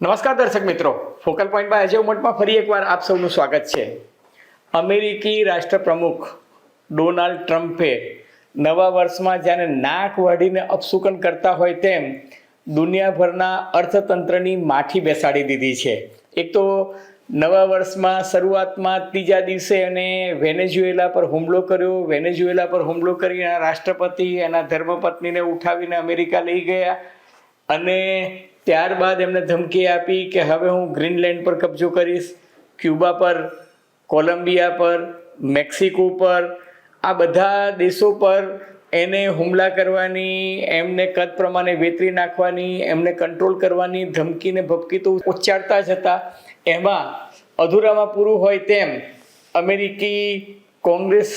નમસ્કાર દર્શક મિત્રો. ફોકલ પોઈન્ટ બાય અજય ઉમટમાં ફરી એકવાર આપ સૌનું સ્વાગત છે. અમેરિકી રાષ્ટ્રપ્રમુખ ડોનાલ્ડ ટ્રમ્પે નવા વર્ષમાં જ્યારે નાક વાઢીને અપશુકન કરતા હોય તેમ દુનિયાભરના અર્થતંત્રની માઠી બેસાડી દીધી છે. એક તો નવા વર્ષમાં શરૂઆતમાં ત્રીજા દિવસે એને વેનેઝુએલા પર હુમલો કર્યો. વેનેઝુએલા પર હુમલો કરી એના રાષ્ટ્રપતિ એના ધર્મપત્નીને ઉઠાવીને અમેરિકા લઈ ગયા અને ત્યારબાદ એમને ધમકી આપી કે હવે હું ગ્રીનલેન્ડ પર કબજો કરીશ, ક્યુબા પર, કોલંબિયા પર, મેક્સિકો પર, આ બધા દેશો પર એને હુમલા કરવાની, એમને કદ પ્રમાણે વેતરી નાખવાની, એમને કંટ્રોલ કરવાની ધમકીને ભપકી તો ઉચ્ચારતા જ હતા. એમાં અધૂરામાં પૂરું હોય તેમ અમેરિકી કોંગ્રેસ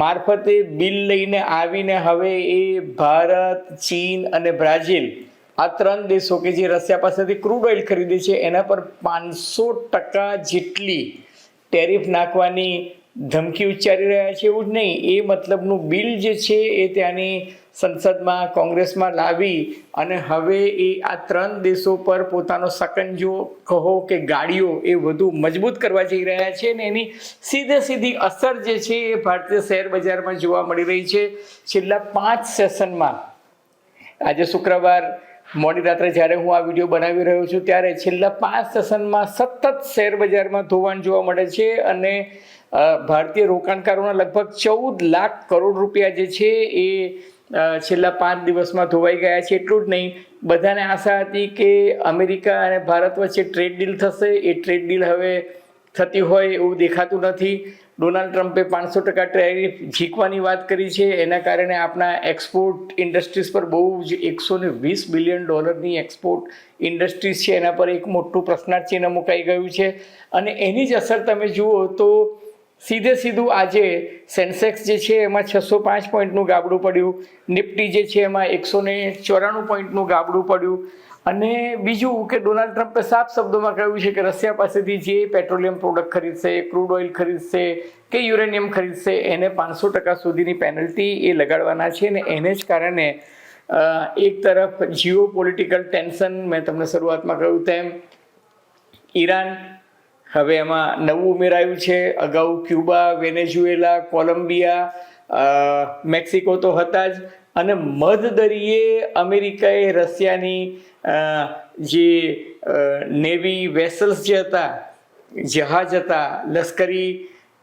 મારફતે બિલ લઈને આવીને હવે એ ભારત, ચીન અને બ્રાઝિલ આ ત્રણ દેશો કે જે રશિયા પાસેથી ક્રૂડ ઓઇલ ખરીદે છે, એના પર પાંચસો ટકા જેટલી ટેરિફ નાખવાની ધમકી ઉચ્ચારી રહ્યા છે એવું જ નહીં, એ મતલબનું બિલ જે છે એ ત્યાંની સંસદમાં, કોંગ્રેસમાં લાવી અને હવે એ આ ત્રણ દેશો પર પોતાનો સકંજો, કહો કે ગાડીઓ એ વધુ મજબૂત કરવા જઈ રહ્યા છે ને એની સીધે સીધી અસર જે છે એ ભારતીય શેર બજારમાં જોવા મળી રહી છે. છેલ્લા પાંચ સેશનમાં આજે શુક્રવાર મોડી રાત્રે જ્યારે હું આ વીડિયો બનાવી રહ્યો છું, ત્યારે છેલ્લા પાંચ સેશનમાં સતત શેર બજારમાં ધોવાણ જોવા મળે છે અને ભારતીય રોકાણકારોના લગભગ ચૌદ લાખ કરોડ રૂપિયા જે છે એ છેલ્લા પાંચ દિવસમાં ધોવાઈ ગયા છે. એટલું જ નહીં, બધાને આશા હતી કે અમેરિકા અને ભારત વચ્ચે ટ્રેડ ડીલ થશે. એ ટ્રેડ ડીલ હવે થતી હોય એવું દેખાતું નથી. ડોનાલ્ડ ટ્રમ્પે પાંચસો ટકા ટેરિફ ઝીકવાની વાત કરી છે. એના કારણે આપણા એક્સપોર્ટ ઇન્ડસ્ટ્રીઝ પર બહુ જ એકસો ને વીસ બિલિયન ડોલરની એક્સપોર્ટ ઇન્ડસ્ટ્રીઝ છે. એના પર એક મોટું પ્રશ્નાર્થ ચિહ્ન મુકાઈ ગયું છે. અને એની જ અસર તમે જુઓ તો સીધે સીધું આજે સેન્સેક્સ જે છે એમાં છસો પાંચ પોઈન્ટનું ગાબડું પડ્યું. નિફ્ટી જે છે એમાં એકસો ચોરાણું પોઈન્ટનું ગાબડું પડ્યું. અને બીજું કે ડોનાલ્ડ ટ્રમ્પે સાફ શબ્દોમાં કહ્યું છે કે રશિયા પાસેથી જે પેટ્રોલિયમ પ્રોડક્ટ ખરીદશે, ક્રૂડ ઓઇલ ખરીદશે કે યુરેનિયમ ખરીદશે, એને પાંચસો ટકા સુધીની પેનલ્ટી એ લગાડવાના છે ને એને જ કારણે એક તરફ જીઓ પોલિટિકલ ટેન્શન, મેં તમને શરૂઆતમાં કહ્યું તેમ, ઈરાન, હવે એમાં નવું ઉમેરાયું છે, અગાઉ ક્યુબા, વેનેઝુએલા, કોલંબિયા મેક્સિકો તો હતા જ, અને મધદરિયે અમેરિકાએ રશિયાની જે નેવી વેસલ્સ જે હતા, જહાજ હતા, લશ્કરી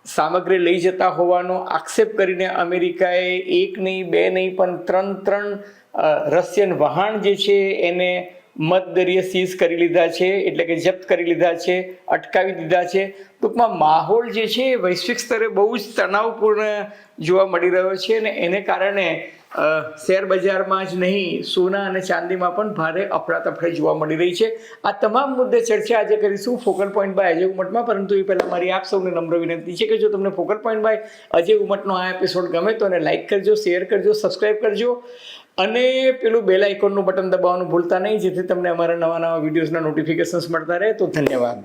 સામગ્રી લઈ જતા હોવાનો આક્ષેપ કરીને અમેરિકાએ એક નહીં, બે નહીં, પણ ત્રણ ત્રણ રશિયન વહાણ જે છે એને મધદરિયે સીઝ કરી લીધા છે, એટલે કે જપ્ત કરી લીધા છે, અટકાવી દીધા છે. ટૂંકમાં માહોલ જે છે વૈશ્વિક સ્તરે બહુ જ તણાવપૂર્ણ જોવા મળી રહ્યો છે અને એને કારણે શેર બજારમાં જ નહીં, સોના અને ચાંદીમાં પણ ભારે અફડાતફડી જોવા મળી રહી છે. આ તમામ મુદ્દે ચર્ચા આજે કરીશું ફોકલ પોઈન્ટ બાય અજય ઉમટમાં, પરંતુ એ પહેલાં મારી આપ સૌને નમ્ર વિનંતી છે કે જો તમને ફોકલ પોઈન્ટ બાય અજય ઉમટનો આ એપિસોડ ગમે તો એને લાઇક કરજો શેર કરજો સબસ્ક્રાઇબ કરજો, અને પેલું બેલ આઇકોનનું બટન દબાવવાનું ભૂલતા નહીં, જેથી તમને અમારા નવા નવા વિડીયોઝના નોટિફિકેશન્સ મળતા રહે. તો ધન્યવાદ.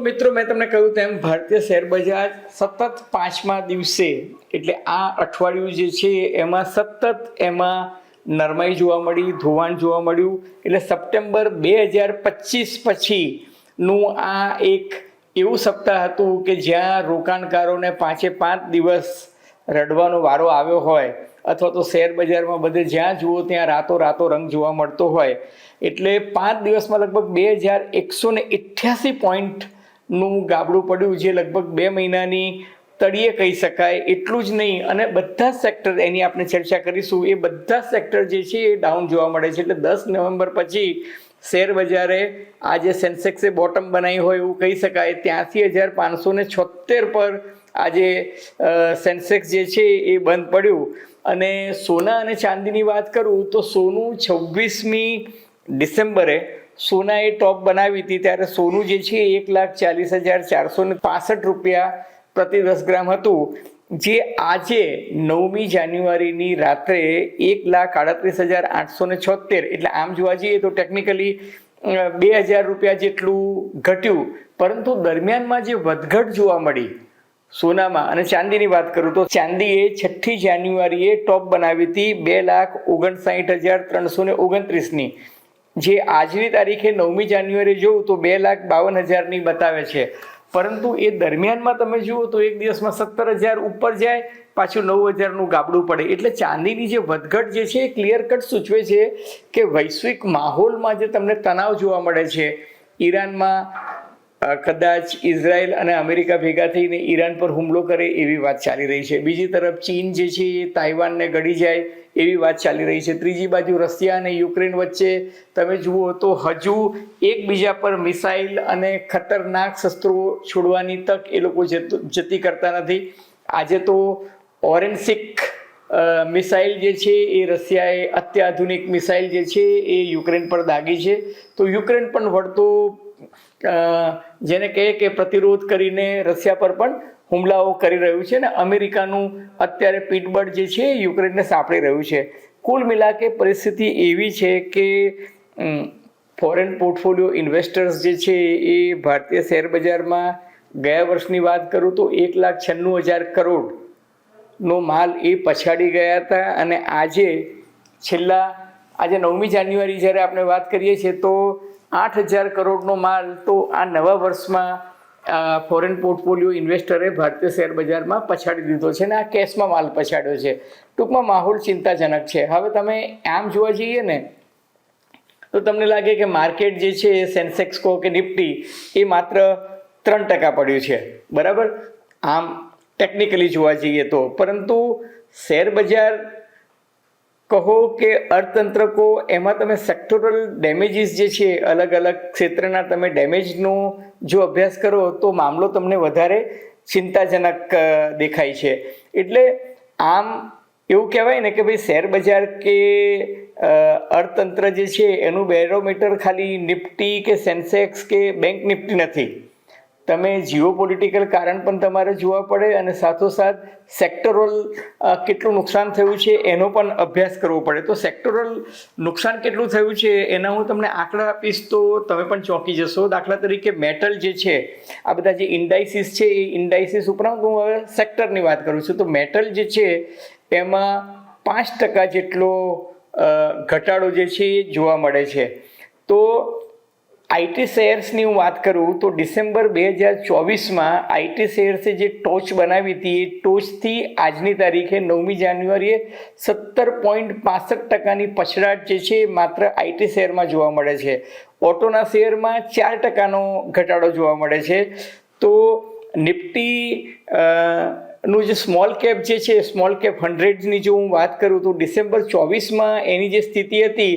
તો મિત્રો, મેં તમને કહ્યું તેમ ભારતીય શેર બજાર સતત પાંચમા દિવસે, એટલે આ અઠવાડિયું જે છે, એમાં સતત એમાં નરમાઈ જોવા મળી, ધોવાણ જોવા મળ્યું. એટલે સપ્ટેમ્બર બે હજાર પચીસ પછીનું આ એક એવું સપ્તાહ હતું કે જ્યાં રોકાણકારોને પાંચે પાંચ દિવસ રડવાનો વારો આવ્યો હોય, અથવા તો શેર બજારમાં બધે જ્યાં જુઓ ત્યાં રાતો રાતો રંગ જોવા મળતો હોય. એટલે પાંચ દિવસમાં લગભગ બે હજાર એકસો ને અઠ્યાસી પોઈન્ટનું ગાબડું પડ્યું જે લગભગ બે મહિનાની તળિયે કહી શકાય, એટલું જ નહીં. અને બધા સેક્ટર એની આપણે ચર્ચા કરીશું. એ બધા સેક્ટર જે છે એ ડાઉન જોવા મળે છે. એટલે દસ નવેમ્બર પછી શેર બજારે આજે સેન્સેક્સે બોટમ બનાવી હોય એવું કહી શકાય. ત્યાંસી હજાર પાંચસો ને છોતેર પર આજે સેન્સેક્સ જે છે એ બંધ પડ્યું. અને સોના અને ચાંદીની વાત કરું તો સોનું છવ્વીસમી ડિસેમ્બરે સોનાએ ટોપ બનાવી હતી ત્યારે સોનું જે છે એક લાખ ચાલીસ હજાર ચારસો ને પાસઠ રૂપિયા પ્રતિ દસ ગ્રામ હતું. જે આજે નવમી જાન્યુઆરીની રાત્રે એક લાખ આડત્રીસ હજાર આઠસો ને છોતેર એટલે આમ જોવા જઈએ તો ટેકનિકલી બે હજાર રૂપિયા જેટલું ઘટ્યું. પરંતુ દરમિયાનમાં જે વધઘટ જોવા મળી સોનામાં, અને ચાંદીની વાત કરું તો ચાંદીએ છઠ્ઠી જાન્યુઆરીએ ટોપ બનાવી હતી બે લાખ ઓગણસાઠ હજાર ત્રણસો ને ઓગણત્રીસની. જે આજની તારીખે નવમી જાન્યુઆરી જોઉં તો બે લાખ બાવન હજારની બતાવે છે. પરંતુ એ દરમિયાનમાં તમે જુઓ તો એક દિવસમાં સત્તર હજાર ઉપર જાય, પાછું નવ હજારનું ગાબડું પડે. એટલે ચાંદીની જે વધઘટ જે છે એ ક્લિયર કટ સૂચવે છે કે વૈશ્વિક માહોલમાં જે તમને તણાવ જોવા મળે છે, ઈરાનમાં કદાચ ઇઝરાયલ અને અમેરિકા ભેગા થઈને ઈરાન પર હુમલો કરે એવી વાત ચાલી રહી છે. બીજી તરફ ચીન જે છે એ તાઇવાનને ગળી જાય એવી વાત ચાલી રહી છે. ત્રીજી બાજુ રશિયા અને યુક્રેન વચ્ચે તમે જુઓ તો હજુ એકબીજા પર મિસાઇલ અને ખતરનાક શસ્ત્રો છોડવાની તક એ લોકો જત- કરતા નથી. આજે તો ઓરેન્સિક મિસાઇલ જે છે એ રશિયાએ અત્યાધુનિક મિસાઇલ જે છે એ યુક્રેન પર દાગી છે. તો યુક્રેન પણ વળતો જેને કહે કે પ્રતિરોધ કરીને રશિયા પર પણ હુમલાઓ કરી રહ્યું છે અને અમેરિકાનું અત્યારે પીઠબળ જે છે યુક્રેનને સાંપડી રહ્યું છે. કુલ મિલાકે પરિસ્થિતિ એવી છે કે ફોરેન પોર્ટફોલિયો ઇન્વેસ્ટર્સ જે છે એ ભારતીય શેર બજારમાં ગયા વર્ષની વાત કરું તો એક લાખ છન્નું હજાર કરોડનો માલ એ પછાડી ગયા હતા અને આજે છેલ્લા આજે નવમી જાન્યુઆરી જ્યારે આપણે વાત કરીએ છીએ, તો આઠ હજાર કરોડનો માલ તો આ નવા વર્ષમાં ફોરેન પોર્ટફોલિયો ઇન્વેસ્ટરે ભારતીય શેર બજારમાં પછાડી દીધો છે અને આ કેશમાં માલ પછાડ્યો છે. ટૂંકમાં માહોલ ચિંતાજનક છે. હવે તમે આમ જોવા જઈએ ને, તો તમને લાગે કે માર્કેટ જે છે સેન્સેક્સ કહો કે નિફ્ટી, એ માત્ર ત્રણ ટકા પડ્યું છે. બરાબર? આમ ટેકનિકલી જોવા જઈએ તો. પરંતુ શેર બજાર કહો કે અર્થતંત્ર કહો એમાં તમે સેક્ટોરલ ડેમેજીસ જે છે અલગ અલગ ક્ષેત્રના તમે ડેમેજનો જો અભ્યાસ કરો, તો મામલો તમને વધારે ચિંતાજનક દેખાય છે. એટલે આમ એવું કહેવાય ને કે ભાઈ, શેર બજાર કે અર્થતંત્ર જે છે, એનું બેરોમીટર ખાલી નિફ્ટી કે સેન્સેક્સ કે બેંક નિફ્ટી નથી. તમે જીઓ પોલિટિકલ કારણ પણ તમારે જોવા પડે અને સાથોસાથ સેક્ટરલ કેટલું નુકસાન થયું છે એનો પણ અભ્યાસ કરવો પડે. તો સેક્ટરલ નુકસાન કેટલું થયું છે એના હું તમને આંકડા આપીશ તો તમે પણ ચોંકી જશો. દાખલા તરીકે મેટલ જે છે, આ બધા જે ઇન્ડાઇસિસ છે એ ઇન્ડાઇસિસ ઉપરાંત હું હવે સેક્ટરની વાત કરું છું. તો મેટલ જે છે એમાં પાંચ ટકા જેટલો ઘટાડો જે છે એ જોવા મળે છે. તો આઈટી શેર્સની હું વાત કરું તો ડિસેમ્બર બે હજાર ચોવીસમાં આઈટી શેર્સે જે ટોચ બનાવી હતી, એ ટોચથી આજની તારીખે નવમી જાન્યુઆરીએ સત્તર પોઈન્ટ પાસઠ ટકાની પછડાટ જે છે, એ માત્ર આઈટી શેરમાં જોવા મળે છે. ઓટોના શેરમાં ચાર ટકાનો ઘટાડો જોવા મળે છે. તો નિફ્ટી નું જે સ્મોલ કેપ જે છે સ્મોલ કેપ હંડ્રેડની જો હું વાત કરું તો ડિસેમ્બર ચોવીસમાં એની જે સ્થિતિ હતી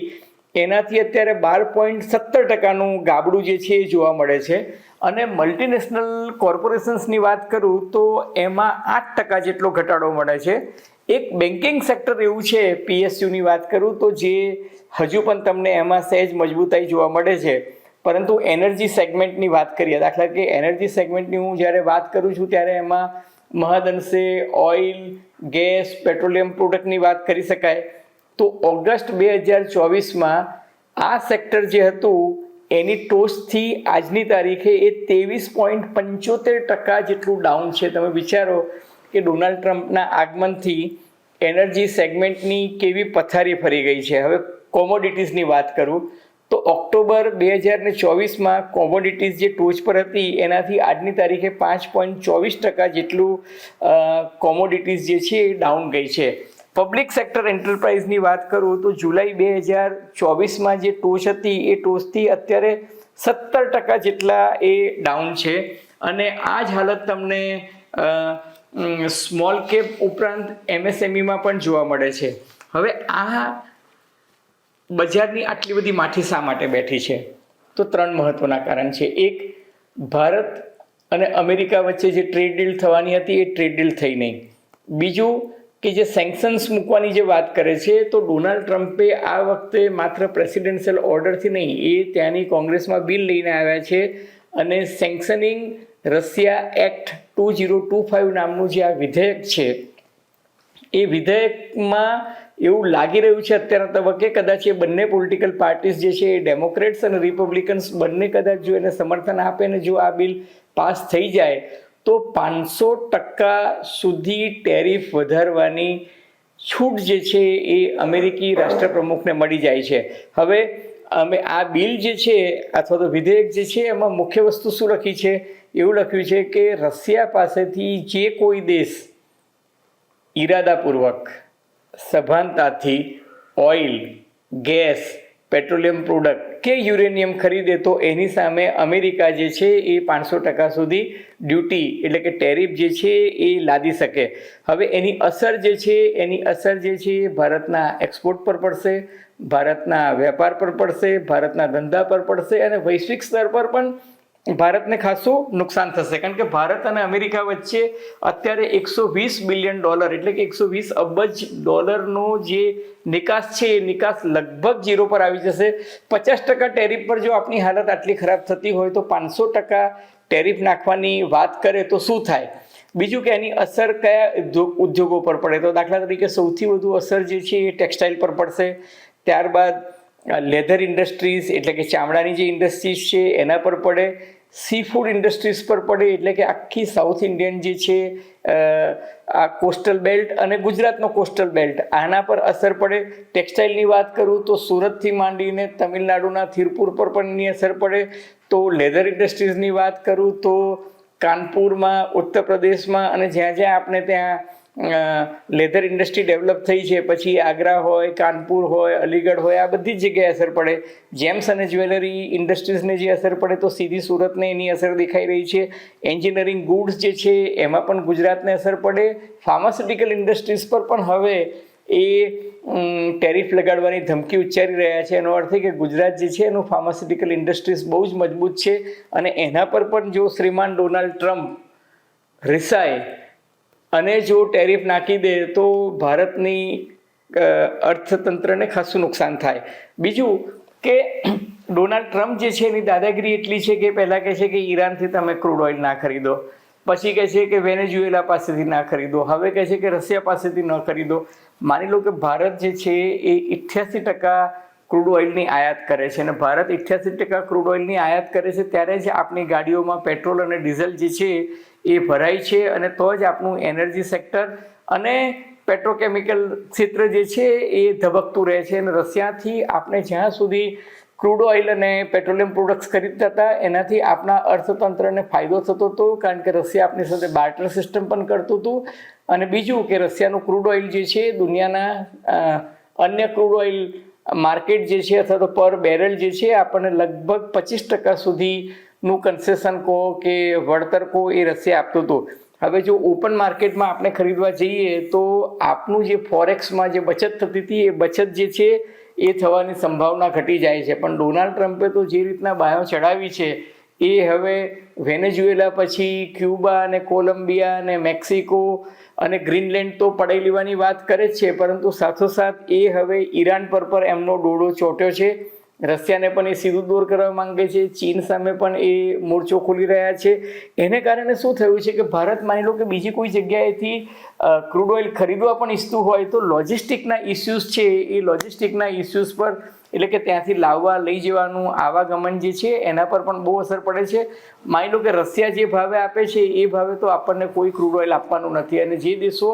એનાથી અત્યારે બાર પોઈન્ટ સત્તર ટકાનું ગાબડું જે છે એ જોવા મળે છે. અને મલ્ટીનેશનલ કોર્પોરેશન્સની વાત કરું તો એમાં આઠ ટકા જેટલો ઘટાડો મળે છે. એક બેન્કિંગ સેક્ટર એવું છે પીએસયુની વાત કરું તો જે હજુ પણ તમને એમાં સહેજ મજબૂતાઈ જોવા મળે છે. પરંતુ એનર્જી સેગમેન્ટની વાત કરીએ, દાખલા કે એનર્જી સેગમેન્ટની હું જ્યારે વાત કરું છું ત્યારે એમાં મહદઅંશે ઓઇલ ગેસ પેટ્રોલિયમ પ્રોડક્ટની વાત કરી શકાય. તો ઓગસ્ટ બે હજાર ચોવીસમાં આ સેક્ટર જે હતું, એની ટોચથી આજની તારીખે એ ત્રેવીસ પોઈન્ટ પંચોતેર ટકા જેટલું ડાઉન છે. તમે વિચારો કે ડોનાલ્ડ ટ્રમ્પના આગમનથી એનર્જી સેગમેન્ટની કેવી પથારી ફરી ગઈ છે. હવે કોમોડિટીઝની વાત કરું, તો ઓક્ટોબર બે હજાર ને ચોવીસમાં કોમોડિટીઝ જે ટોચ પર હતી, એનાથી આજની તારીખે પાંચ પોઈન્ટ ચોવીસ ટકા જેટલું કોમોડિટીઝ જે છે એ ડાઉન ગઈ છે. પબ્લિક સેક્ટર એન્ટરપ્રાઇઝની વાત કરું તો જુલાઈ બે હજાર ચોવીસમાં જે ટોચ હતી, એ ટોચથી અત્યારે સત્તર ટકા જેટલા એ ડાઉન છે. અને આ જ હાલત તમને સ્મોલ કેપ ઉપરાંત એમએસએમઈમાં પણ જોવા મળે છે. હવે આ બજારની આટલી બધી માઠી શા માટે બેઠી છે? તો ત્રણ મહત્વના કારણ છે. એક, ભારત અને અમેરિકા વચ્ચે જે ટ્રેડ ડીલ થવાની હતી, એ ટ્રેડ ડીલ થઈ નહીં. બીજું કે જે સેન્કશન્સ મૂકવાની જે વાત કરે છે, તો ડોનાલ્ડ ટ્રમ્પે આ વખતે માત્ર પ્રેસિડેન્શિયલ ઓર્ડરથી નહીં, એ ત્યાંની કોંગ્રેસમાં બિલ લઈને આવ્યા છે અને sanctioning Russia act two zero two five નામનું જે આ વિધેયક છે, એ વિધેયકમાં એવું લાગી રહ્યું છે અત્યારના તબક્કે કદાચ એ બંને પોલિટિકલ પાર્ટીઝ જે છે એ ડેમોક્રેટ્સ અને રિપબ્લિકન્સ બંને કદાચ જો એને સમર્થન આપે ને જો આ બિલ પાસ થઈ જાય તો પાંચસો ટકા સુધી ટેરિફ વધારવાની છૂટ જે છે એ અમેરિકી રાષ્ટ્રપ્રમુખને મળી જાય છે. હવે અમે આ બિલ જે છે અથવા તો વિધેયક જે છે એમાં મુખ્ય વસ્તુ શું લખી છે? એવું લખ્યું છે કે રશિયા પાસેથી જે કોઈ દેશ ઈરાદાપૂર્વક સભાનતાથી ઓઇલ, ગેસ પેટ્રોલિયમ પ્રોડક્ટ કે યુરેનિયમ ખરીદે તો એની સામે અમેરિકા જે છે એ પાંચસો ટકા સુધી ડ્યુટી એટલે કે ટેરિફ જે છે એ લાદી શકે. હવે એની અસર જે છે, એની અસર જે છે એ ભારતના એક્સપોર્ટ પર પડશે, ભારતના વેપાર પર પડશે, ભારતના ધંધા પર પડશે અને વૈશ્વિક સ્તર પર પણ ભારતને ખાસું નુકસાન થશે. કારણ કે ભારત અને અમેરિકા વચ્ચે અત્યારે એકસો વીસ બિલિયન ડોલર એટલે કે એકસો વીસ અબજ ડોલરનો જે નિકાસ છે, એ નિકાસ લગભગ ઝીરો પર આવી જશે. પચાસ ટકા ટેરિફ પર જો આપણી હાલત આટલી ખરાબ થતી હોય તો પાંચસો ટકા ટેરિફ નાખવાની વાત કરે તો શું થાય? બીજું કે એની અસર કયા ઉદ્યોગ પર પડે? તો દાખલા તરીકે સૌથી વધુ અસર જે છે એ ટેક્સટાઇલ પર પડશે. ત્યારબાદ લેધર ઇન્ડસ્ટ્રીઝ એટલે કે ચામડાની જે ઇન્ડસ્ટ્રીઝ છે, એના પર પડે. સી ફૂડ ઇન્ડસ્ટ્રીઝ પર પડે એટલે કે આખી સાઉથ ઇન્ડિયન જે છે આ કોસ્ટલ બેલ્ટ અને ગુજરાતનો કોસ્ટલ બેલ્ટ આના પર અસર પડે. ટેક્સટાઇલની વાત કરું તો સુરતથી માંડીને તમિલનાડુના થિરપુર પર પણ એની અસર પડે. તો લેધર ઇન્ડસ્ટ્રીઝની વાત કરું તો કાનપુરમાં, ઉત્તર પ્રદેશમાં અને જ્યાં જ્યાં આપણે ત્યાં લેધર ઇન્ડસ્ટ્રી ડેવલપ થઈ છે, પછી આગ્રા હોય, કાનપુર હોય, અલીગઢ હોય, આ બધી જ જગ્યાએ અસર પડે. જેમ્સ અને જ્વેલરી ઇન્ડસ્ટ્રીઝને જે અસર પડે તો સીધી સુરતને એની અસર દેખાઈ રહી છે. એન્જિનિયરિંગ ગુડ્સ જે છે, એમાં પણ ગુજરાતને અસર પડે. ફાર્માસ્યુટિકલ ઇન્ડસ્ટ્રીઝ પર પણ હવે એ ટેરિફ લગાડવાની ધમકી ઉચ્ચારી રહ્યા છે. એનો અર્થ એ કે ગુજરાત જે છે, એનું ફાર્માસ્યુટિકલ ઇન્ડસ્ટ્રીઝ બહુ જ મજબૂત છે. અને એના પર પણ જો શ્રીમાન ડોનાલ્ડ ટ્રમ્પ રિસાય અને જો ટેરિફ નાખી દે તો ભારતની અર્થતંત્રને ખાસું નુકસાન થાય. બીજું કે ડોનાલ્ડ ટ્રમ્પ જે છે એની દાદાગીરી એટલી છે કે પહેલાં કહે છે કે ઈરાનથી તમે ક્રૂડ ઓઇલ ના ખરીદો. પછી કહે છે કે વેનેઝુએલા પાસેથી ના ખરીદો. હવે કહે છે કે રશિયા પાસેથી ન ખરીદો. માની લો કે ભારત જે છે એ ઇઠ્યાસી ટકા ક્રૂડ ઓઇલની આયાત કરે છે અને ભારત ઇઠ્યાસી ટકા ક્રૂડ ઓઇલની આયાત કરે છે ત્યારે જ આપણી ગાડીઓમાં પેટ્રોલ અને ડીઝલ જે છે એ ભરાય છે અને તો જ આપણું એનર્જી સેક્ટર અને પેટ્રોકેમિકલ ક્ષેત્ર જે છે એ ધબકતું રહે છે અને રશિયાથી આપણે જ્યાં સુધી ક્રૂડ ઓઇલ અને પેટ્રોલિયમ પ્રોડક્ટ્સ ખરીદતા હતા, એનાથી આપણા અર્થતંત્રને ફાયદો થતો હતો, કારણ કે રશિયા આપણી સાથે બાર્ટર સિસ્ટમ પણ કરતું હતું. અને બીજું કે રશિયાનું ક્રૂડ ઓઇલ જે છે, દુનિયાના અન્ય ક્રૂડ ઓઇલ માર્કેટ જે છે અથવા તો પર બેરલ જે છે, આપણને લગભગ પચીસ ટકા સુધીનું કન્સેશન કહો કે વળતર કહો એ રશિયા આપતું હતું. હવે જો ઓપન માર્કેટમાં આપણે ખરીદવા જઈએ તો આપનું જે ફોરેક્સમાં જે બચત થતી હતી, એ બચત જે છે એ થવાની સંભાવના ઘટી જાય છે. પણ ડોનાલ્ડ ટ્રમ્પે તો જે રીતના બાયો ચડાવી છે, એ હવે વેનેઝુએલા પછી ક્યુબા અને કોલંબિયા અને મેક્સિકો અને ગ્રીનલેન્ડ તો પડાઈ લેવાની વાત કરે જ છે, પરંતુ સાથોસાથ એ હવે ઈરાન પર પર એમનો ડોડો ચોટ્યો છે. રશિયાને પણ એ સીધું દૂર કરવા માંગે છે, ચીન સામે પણ એ મોરચો ખોલી રહ્યા છે. એને કારણે શું થયું છે કે ભારત માની લો કે બીજી કોઈ જગ્યાએથી ક્રૂડ ઓઇલ ખરીદવા પણ ઈચ્છતું હોય તો લોજિસ્ટિકના ઇસ્યુઝ છે, એ લોજિસ્ટિકના ઇસ્યુઝ પર એટલે કે ત્યાંથી લાવવા લઈ જવાનું આવાગમન જે છે એના પર પણ બહુ અસર પડે છે. માની લો કે રશિયા જે ભાવે આપે છે, એ ભાવે તો આપણને કોઈ ક્રૂડ ઓઇલ આપવાનું નથી. અને જે દેશો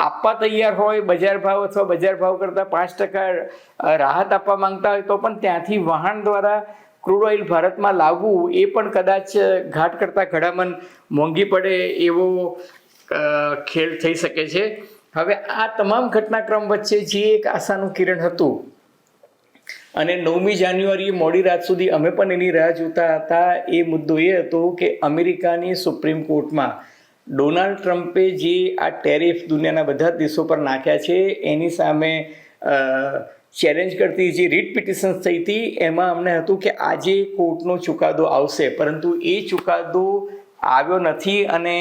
આપવા તૈયાર હોય, બજાર ભાવ અથવા બજાર ભાવ કરતાં પાંચ ટકા રાહત આપવા માંગતા હોય તો પણ ત્યાંથી વાહન દ્વારા ક્રૂડ ઓઇલ ભારતમાં લાવવું એ પણ કદાચ ઘાટ કરતાં ઘડામણ મોંઘી પડે એવો ખેલ થઈ શકે છે. હવે આ તમામ ઘટનાક્રમ વચ્ચે જે એક આશાનું કિરણ હતું અને નવમી જાન્યુઆરીએ મોડી રાત સુધી અમે પણ એની રાહ જોતા હતા, એ મુદ્દો એ હતો કે અમેરિકાની સુપ્રીમ કોર્ટમાં ડોનાલ્ડ ટ્રમ્પે જે આ ટેરિફ દુનિયાના બધા દેશો પર નાખ્યા છે, એની સામે ચેલેન્જ કરતી જે રીટ પિટિશન્સ થઈ હતી, એમાં અમને હતું કે આજે કોર્ટનો ચુકાદો આવશે, પરંતુ એ ચુકાદો આવ્યો નથી અને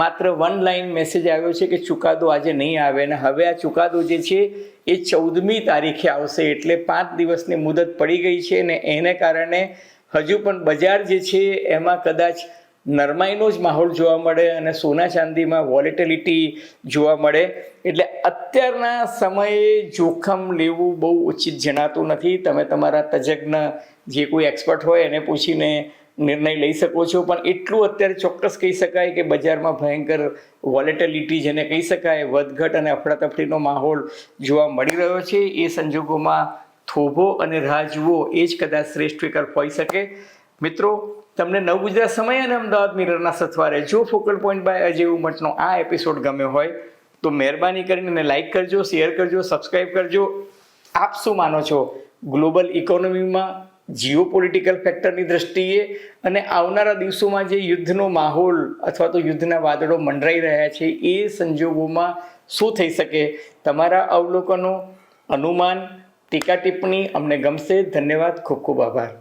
માત્ર વન લાઇન મેસેજ આવ્યો છે કે ચુકાદો આજે નહીં આવે અને હવે આ ચુકાદો જે છે, એ ચૌદમી તારીખે આવશે, એટલે પાંચ દિવસની મુદત પડી ગઈ છે અને એને કારણે હજુ પણ બજાર જે છે, એમાં કદાચ નરમાઈનો જ માહોલ જોવા મળે અને સોના ચાંદીમાં વોલેટિલિટી જોવા મળે. એટલે અત્યારના સમયે જોખમ લેવું બહુ ઉચિત જણાતું નથી. તમે તમારા તજજ્ઞ જે કોઈ એક્સપર્ટ હોય એને પૂછીને નિર્ણય લઈ શકો છો. પણ એટલું અત્યારે ચોક્કસ કહી શકાય કે બજારમાં ભયંકર વોલેટિલિટી જેને કહી શકાય, વધઘટ અને અફડાતફડીનો માહોલ જોવા મળી રહ્યો છે. એ સંજોગોમાં થોભો અને રાહ જુઓ. એ જ કદાચ શ્રેષ્ઠ વિકલ્પ હોઈ શકે. મિત્રો, તમને નવ ગુજરાત સમય અને અમદાવાદ મિરરના સથવારે જો ફોકલ પોઈન્ટ બાય અજય ઉમટનો આ એપિસોડ ગમ્યો હોય, તો મહેરબાની કરીને લાઇક કરજો શેર કરજો સબસ્ક્રાઇબ કરજો. આપ શું માનો છો? ગ્લોબલ ઇકોનોમીમાં જીઓ પોલિટિકલ ફેક્ટરની દ્રષ્ટિએ અને આવનારા દિવસોમાં જે યુદ્ધનો માહોલ અથવા તો યુદ્ધના વાદળો મંડરાઈ રહ્યા છે, એ સંજોગોમાં શું થઈ શકે? તમારા અવલોકનો, અનુમાન ટીકા ટિપ્પણી અમને ગમશે. ધન્યવાદ. ખૂબ ખૂબ આભાર.